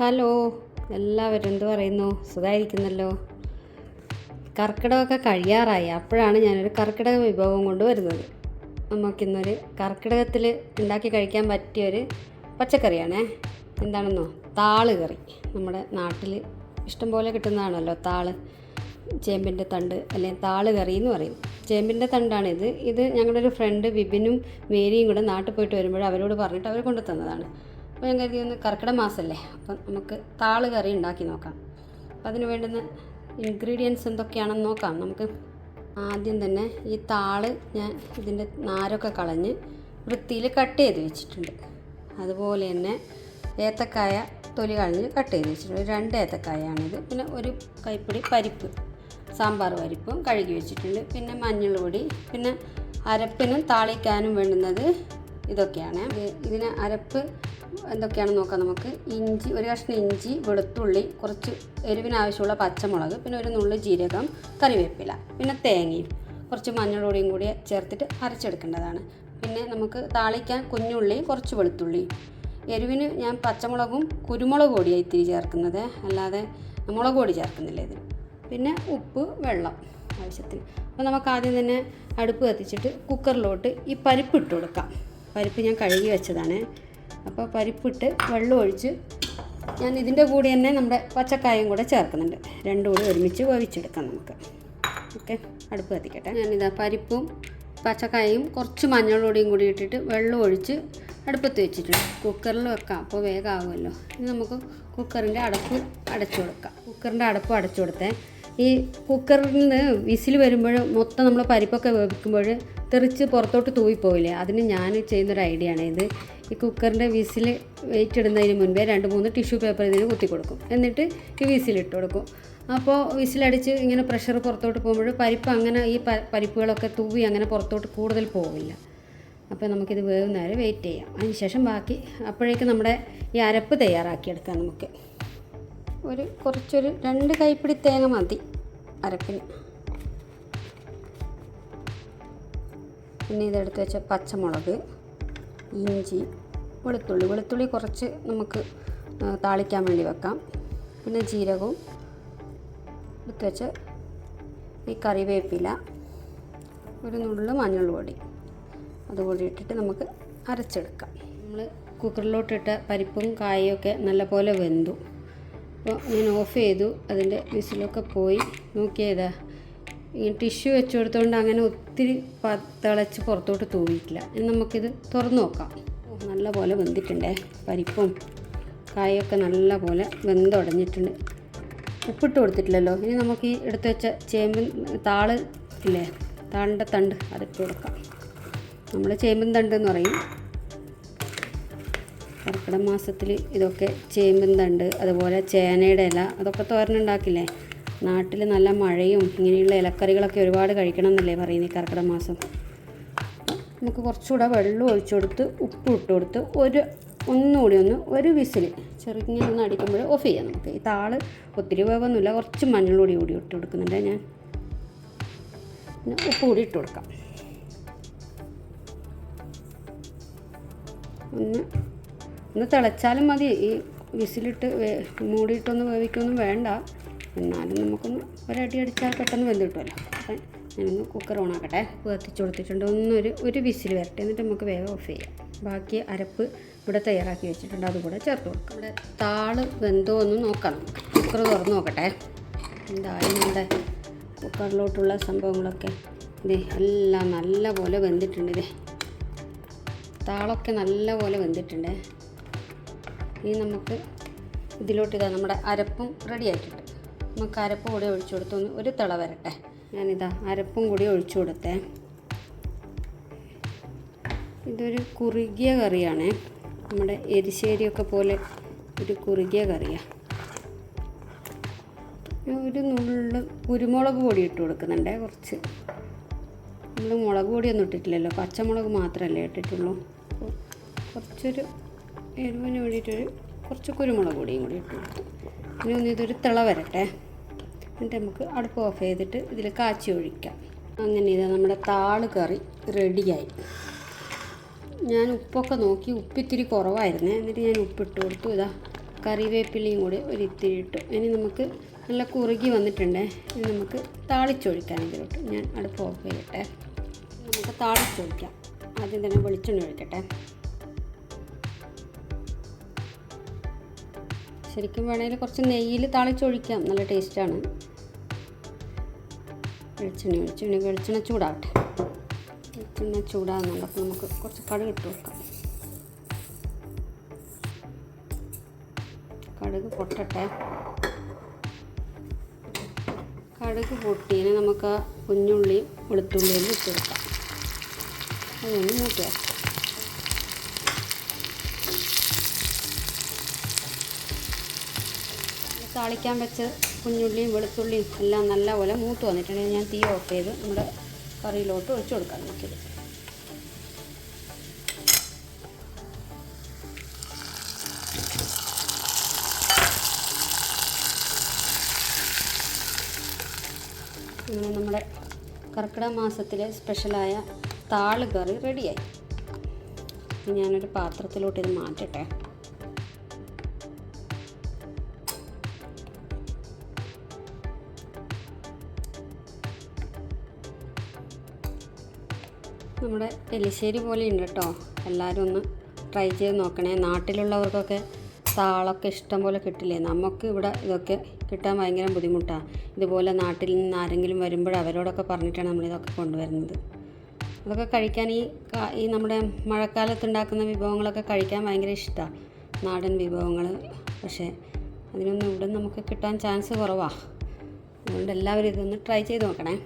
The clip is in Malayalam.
ഹലോ. എല്ലാവരും എന്ത് പറയുന്നു? സുഖമായിരിക്കുന്നല്ലോ കർക്കിടകമൊക്കെ കഴിയാറായി. അപ്പോഴാണ് ഞാനൊരു കർക്കിടക വിഭവം കൊണ്ടുവരുന്നത്. നമുക്കിന്നൊരു കർക്കിടകത്തിൽ ഉണ്ടാക്കി കഴിക്കാൻ പറ്റിയൊരു പച്ചക്കറിയാണേ. എന്താണെന്നോ? താൾ കറി. നമ്മുടെ നാട്ടിൽ ഇഷ്ടംപോലെ കിട്ടുന്നതാണല്ലോ താൾ. ചേമ്പിന്റെ തണ്ട് അല്ലെങ്കിൽ താൾ കറി എന്ന് പറയും. ചേമ്പിന്റെ തണ്ടാണിത് ഇത്. ഞങ്ങളുടെ ഒരു ഫ്രണ്ട് വിപിനും മേരിയും കൂടെ നാട്ടിൽ പോയിട്ട് വരുമ്പോൾ അവരോട് പറഞ്ഞിട്ട് അവർ കൊണ്ടു തന്നതാണ് അപ്പോൾ ഞാൻ കരുതി ഒന്ന് കർക്കിടക മാസമല്ലേ അപ്പം നമുക്ക് താൾ കറി ഉണ്ടാക്കി നോക്കാം. അപ്പം അതിന് വേണ്ടുന്ന ഇൻഗ്രീഡിയൻസ് എന്തൊക്കെയാണെന്ന് നോക്കാം. നമുക്ക് ആദ്യം തന്നെ ഈ താൾ ഞാൻ ഇതിന്റെ നാരൊക്കെ കളഞ്ഞ് വൃത്തിയിൽ കട്ട് ചെയ്ത് വെച്ചിട്ടുണ്ട്. അതുപോലെ തന്നെ ഏത്തക്കായ തൊലി കളഞ്ഞ് കട്ട് ചെയ്ത് വെച്ചിട്ടുണ്ട്. രണ്ട് ഏത്തക്കായാണിത്. പിന്നെ ഒരു കൈപ്പിടി പരിപ്പ് സാമ്പാർ പരിപ്പും കഴുകി വെച്ചിട്ടുണ്ട്. പിന്നെ മഞ്ഞൾ പൊടി പിന്നെ അരപ്പിനും താളിക്കാനും വേണ്ടുന്നത് ഇതൊക്കെയാണ്. ഇത് ഇതിന് അരപ്പ് എന്തൊക്കെയാണെന്ന് നോക്കാം നമുക്ക്. ഇഞ്ചി ഒരു കഷ്ണം ഇഞ്ചി വെളുത്തുള്ളി കുറച്ച് എരിവിനാവശ്യമുള്ള പച്ചമുളക് പിന്നെ ഒരു നുള്ളു ജീരകം കറിവേപ്പില പിന്നെ തേങ്ങയും കുറച്ച് മഞ്ഞളോടിയും കൂടി ചേർത്തിട്ട് അരച്ചെടുക്കേണ്ടതാണ്. പിന്നെ നമുക്ക് താളിക്കാൻ കുഞ്ഞുള്ളി കുറച്ച് വെളുത്തുള്ളി എരിവിന് ഞാൻ പച്ചമുളകും കുരുമുളക് പൊടിയാണ് ഇത്തിരി ചേർക്കുന്നത്. അല്ലാതെ മുളക് പൊടി ചേർക്കുന്നില്ല ഇതിന്. പിന്നെ ഉപ്പ് വെള്ളം ആവശ്യത്തിന്. അപ്പോൾ നമുക്ക് ആദ്യം തന്നെ അടുപ്പ് കത്തിച്ചിട്ട് കുക്കറിലോട്ട് ഈ പരിപ്പ് ഇട്ട് കൊടുക്കാം. പരിപ്പ് ഞാൻ കഴുകി വെച്ചതാണ്. അപ്പോൾ പരിപ്പിട്ട് വെള്ളം ഒഴിച്ച് ഞാൻ ഇതിന്റെ കൂടെ തന്നെ നമ്മുടെ പച്ചക്കായും കൂടെ ചേർക്കുന്നുണ്ട്. രണ്ടും കൂടി ഒരുമിച്ച് വേവിച്ചെടുക്കാം നമുക്ക്. ഓക്കെ അടുപ്പ് കത്തിക്കട്ടെ. ഞാനിതാ പരിപ്പും പച്ചക്കായും കുറച്ച് മഞ്ഞൾപ്പൊടിയും കൂടി ഇട്ടിട്ട് വെള്ളം ഒഴിച്ച് അടുപ്പത്ത് വെച്ചിട്ടുണ്ട്. കുക്കറിൽ വെക്കാം അപ്പോൾ വേഗം ആവുമല്ലോ ഇനി നമുക്ക് കുക്കറിന്റെ അടപ്പ് അടച്ചു കൊടുക്കാം. കുക്കറിന്റെ അടപ്പ് അടച്ചു കൊടുത്തേ. ഈ കുക്കറിൽ നിന്ന് വിസിൽ വരുമ്പോൾ മൊത്തം നമ്മൾ പരിപ്പൊക്കെ വേവിക്കുമ്പോൾ തെറിച്ച് പുറത്തോട്ട് തൂവിപ്പോയില്ലേ അതിന് ഞാൻ ചെയ്യുന്നൊരു ഐഡിയ ആണ് ഇത് ഈ കുക്കറിന്റെ വിസിൽ വെയിറ്റ് ഇടുന്നതിന് മുൻപേ രണ്ട് മൂന്ന് ടിഷ്യൂ പേപ്പർ ഇതിന് കുത്തി കൊടുക്കും. എന്നിട്ട് ഈ വിസിലിട്ട് കൊടുക്കും. അപ്പോൾ വിസിലടിച്ച് ഇങ്ങനെ പ്രഷർ പുറത്തോട്ട് പോകുമ്പോൾ പരിപ്പ് അങ്ങനെ ഈ പരിപ്പുകളൊക്കെ തൂവി അങ്ങനെ പുറത്തോട്ട് കൂടുതൽ പോവില്ല. അപ്പോൾ നമുക്കിത് വേവുന്നവരെ വെയിറ്റ് ചെയ്യാം. അതിന് ശേഷം ബാക്കി അപ്പോഴേക്കും നമ്മുടെ ഈ അരപ്പ് തയ്യാറാക്കിയെടുക്കാം നമുക്ക്. ഒരു കുറച്ചൊരു രണ്ട് കൈപ്പിടി തേങ്ങ മതി അരപ്പിന്. പിന്നെ ഇതെടുത്ത് വെച്ച പച്ചമുളക് ഇഞ്ചി വെളുത്തുള്ളി. വെളുത്തുള്ളി കുറച്ച് നമുക്ക് താളിക്കാൻ വേണ്ടി വെക്കാം. പിന്നെ ജീരകവും എടുത്ത് വെച്ച ഈ കറിവേപ്പില ഒരു നുള്ളു മഞ്ഞൾ പൊടി. അതുകൂടി ഇട്ടിട്ട് നമുക്ക് അരച്ചെടുക്കാം. നമ്മൾ കുക്കറിലോട്ടിട്ട പരിപ്പും കായും ഒക്കെ നല്ലപോലെ വെന്തു. അപ്പോൾ ഞാൻ ഓഫ് ചെയ്തു. അതിന്റെ വിസിലൊക്കെ പോയി. നോക്കിയതാ. ഈ ടിഷ്യൂ വെച്ച് കൊടുത്തുകൊണ്ട് അങ്ങനെ ഒത്തിരി തിളച്ച് പുറത്തോട്ട് തൂവിയിട്ടില്ല ഇനി നമുക്കിത് തുറന്നു നോക്കാം. നല്ല പോലെ വെന്തിട്ടുണ്ടേ. പരിപ്പും കായൊക്കെ നല്ല പോലെ വെന്തുടഞ്ഞിട്ടുണ്ട് ഉപ്പിട്ട് കൊടുത്തിട്ടില്ലല്ലോ. ഇനി നമുക്ക് ഈ എടുത്ത് വെച്ച ചേമ്പിൻ താൾ ഇല്ലേ? താളിന്റെ തണ്ട് അതിട്ട് കൊടുക്കാം. നമ്മൾ ചേമ്പിൻ തണ്ട് എന്ന് പറയും. കർക്കിടക മാസത്തിൽ ഇതൊക്കെ ചേമ്പിൻ തണ്ട് അതുപോലെ ചേനയുടെ ഇല അതൊക്കെ തോരനുണ്ടാക്കില്ലേ? നാട്ടിൽ നല്ല മഴയും ഇങ്ങനെയുള്ള ഇലക്കറികളൊക്കെ ഒരുപാട് കഴിക്കണം എന്നല്ലേ പറയുന്നത് കർക്കിടക മാസം. നമുക്ക് കുറച്ചുകൂടെ വെള്ളം ഒഴിച്ചു കൊടുത്ത് ഉപ്പ് ഇട്ട് കൊടുത്ത് ഒരു ഒന്നുകൂടി ഒന്ന് ഒരു വിസിൽ ചെറുങ്ങനെ ഒന്ന് അടിക്കുമ്പോൾ ഓഫ് ചെയ്യാം നമുക്ക്. ഈ താൾ ഒത്തിരി വേവൊന്നുമില്ല കുറച്ച് മഞ്ഞളൂടി കൂടി ഇട്ട് കൊടുക്കുന്നുണ്ട് ഞാൻ. പിന്നെ ഉപ്പ് കൂടി ഇട്ട് കൊടുക്കാം. ഒന്ന് ഒന്ന് തിളച്ചാലും മതി. ഈ വിസിലിട്ട് വേ മൂടിയിട്ടൊന്ന് വേവിക്കൊന്നും വേണ്ട. എന്നാലും നമുക്കൊന്ന് ഒരടി അടിച്ചാൽ പെട്ടെന്ന് വെന്ത് കിട്ടുമല്ലോ. അപ്പം ഞാനൊന്ന് കുക്കർ ഓണാക്കട്ടെ കത്തിച്ച് കൊടുത്തിട്ടുണ്ട്. ഒന്നൊരു ഒരു വിസിൽ വരട്ടെ. എന്നിട്ട് നമുക്ക് വേഗം ഓഫ് ചെയ്യാം. ബാക്കി അരപ്പ് ഇവിടെ തയ്യാറാക്കി വെച്ചിട്ടുണ്ട്. അതുകൂടെ ചേർത്ത് കൊടുക്കാം. ഇവിടെ താൾ വെന്തോ എന്ന് നോക്കാം കുക്കർ തുറന്ന് നോക്കട്ടെ. എന്തായാലും നമ്മുടെ കുക്കറിലോട്ടുള്ള സംഭവങ്ങളൊക്കെ ഇതേ എല്ലാം നല്ല പോലെ വെന്തിട്ടുണ്ട് ഇതേ താളൊക്കെ നല്ല പോലെ വെന്തിട്ടുണ്ട്. ഇനി നമുക്ക് ഇതിലോട്ട് ഇതാ നമ്മുടെ അരപ്പും റെഡി ആക്കിയിട്ട് നമുക്ക് അരപ്പ് കൂടി ഒഴിച്ചു കൊടുത്തൊന്ന് ഒരു തിള വരട്ടെ. ഞാനിതാ അരപ്പും കൂടി ഒഴിച്ചു കൊടുത്തേ. ഇതൊരു കുറുകിയ കറിയാണ്. നമ്മുടെ എരിശ്ശേരിയൊക്കെ പോലെ ഒരു കുറുകിയ കറിയാണ് ഒരു നുള്ളു കുരുമുളക് പൊടി ഇട്ട് കൊടുക്കുന്നുണ്ട് കുറച്ച്. നമ്മൾ മുളക് പൊടിയൊന്നും ഇട്ടിട്ടില്ലല്ലോ. പച്ചമുളക് മാത്രമല്ലേ ഇട്ടിട്ടുള്ളൂ. കുറച്ചൊരു എരിവിന് വേണ്ടിയിട്ടൊരു കുറച്ച് കുരുമുളക് പൊടിയും കൂടി ഇട്ടു കൊടുത്തു. ഇനി ഒന്ന് ഇതൊരു തിള വരട്ടെ. എന്നിട്ട് നമുക്ക് അടുപ്പ് ഓഫ് ചെയ്തിട്ട് ഇതിൽ കാച്ചി ഒഴിക്കാം. അങ്ങനെ ഇതാ നമ്മുടെ താൾ കറി റെഡിയായി. ഞാൻ ഉപ്പൊക്കെ നോക്കി ഉപ്പിത്തിരി കുറവായിരുന്നേ. എന്നിട്ട് ഞാൻ ഉപ്പിട്ട് കൊടുത്തു. ഇതാ കറിവേപ്പിലയും കൂടി ഒരു ഇത്തിരി ഇട്ടു. ഇനി നമുക്ക് നല്ല കുറുകി വന്നിട്ടുണ്ടേ. ഇനി നമുക്ക് താളിച്ചൊഴിക്കാം ഇതിലോട്ട്. ഞാൻ അടുപ്പ് ഓഫ് ചെയ്യട്ടെ. നമുക്ക് താളിച്ചൊഴിക്കാം. ആദ്യം തന്നെ വെളിച്ചെണ്ണ ഒഴിക്കട്ടെ. ശരിക്കും വേണമെങ്കിൽ കുറച്ച് നെയ്യിൽ താളിച്ചൊഴിക്കാം. നല്ല ടേസ്റ്റാണ്. വെളിച്ചെണ്ണ വെളിച്ചെണ്ണ വെളിച്ചെണ്ണ ചൂടാവട്ടെ. വെളിച്ചെണ്ണ ചൂടാകുന്നുണ്ട് അപ്പോൾ നമുക്ക് കുറച്ച് കടുക് ഇട്ട് കൊടുക്കാം. കടുക് പൊട്ടട്ടെ. കടുക് പൊട്ടിയതിന് നമുക്ക് കുഞ്ഞുള്ളി കുഞ്ഞുള്ളിയും വെളുത്തുള്ളിയും ഇട്ട് കൊടുക്കാം. അതൊന്ന് മൂത്ത് താളിക്കാൻ വെച്ച് കുഞ്ഞുള്ളിയും വെളുത്തുള്ളിയും എല്ലാം നല്ലപോലെ മൂത്ത് വന്നിട്ടുണ്ടെങ്കിൽ ഞാൻ തീ ഓഫ് ചെയ്ത് നമ്മുടെ കറിയിലോട്ട് ഒഴിച്ചു കൊടുക്കാം നമുക്കിത് നമ്മുടെ കർക്കിടക മാസത്തിലെ സ്പെഷ്യലായ താൾ കറി റെഡിയായി ഞാനൊരു പാത്രത്തിലോട്ട് ഇത് മാറ്റട്ടെ. നമ്മുടെ എലിശ്ശേരി പോലെ ഉണ്ട് കേട്ടോ. എല്ലാവരും ഒന്ന് ട്രൈ ചെയ്ത് നോക്കണേ. നാട്ടിലുള്ളവർക്കൊക്കെ താളൊക്കെ ഇഷ്ടം പോലെ കിട്ടില്ലേ? നമുക്ക് ഇവിടെ ഇതൊക്കെ കിട്ടാൻ ഭയങ്കര ബുദ്ധിമുട്ടാണ് ഇതുപോലെ നാട്ടിൽ നിന്ന് ആരെങ്കിലും വരുമ്പോൾ അവരോടൊക്കെ പറഞ്ഞിട്ടാണ് നമ്മളിതൊക്കെ കൊണ്ടുവരുന്നത്. അതൊക്കെ കഴിക്കാൻ ഈ ഈ നമ്മുടെ മഴക്കാലത്ത് ഉണ്ടാക്കുന്ന വിഭവങ്ങളൊക്കെ കഴിക്കാൻ ഭയങ്കര ഇഷ്ടമാണ് നാടൻ വിഭവങ്ങൾ. പക്ഷേ അതിനൊന്നും ഇവിടെ നമുക്ക് കിട്ടാൻ ചാൻസ് കുറവാണ് അതുകൊണ്ട് എല്ലാവരും ഇതൊന്ന് ട്രൈ ചെയ്ത് നോക്കണേ.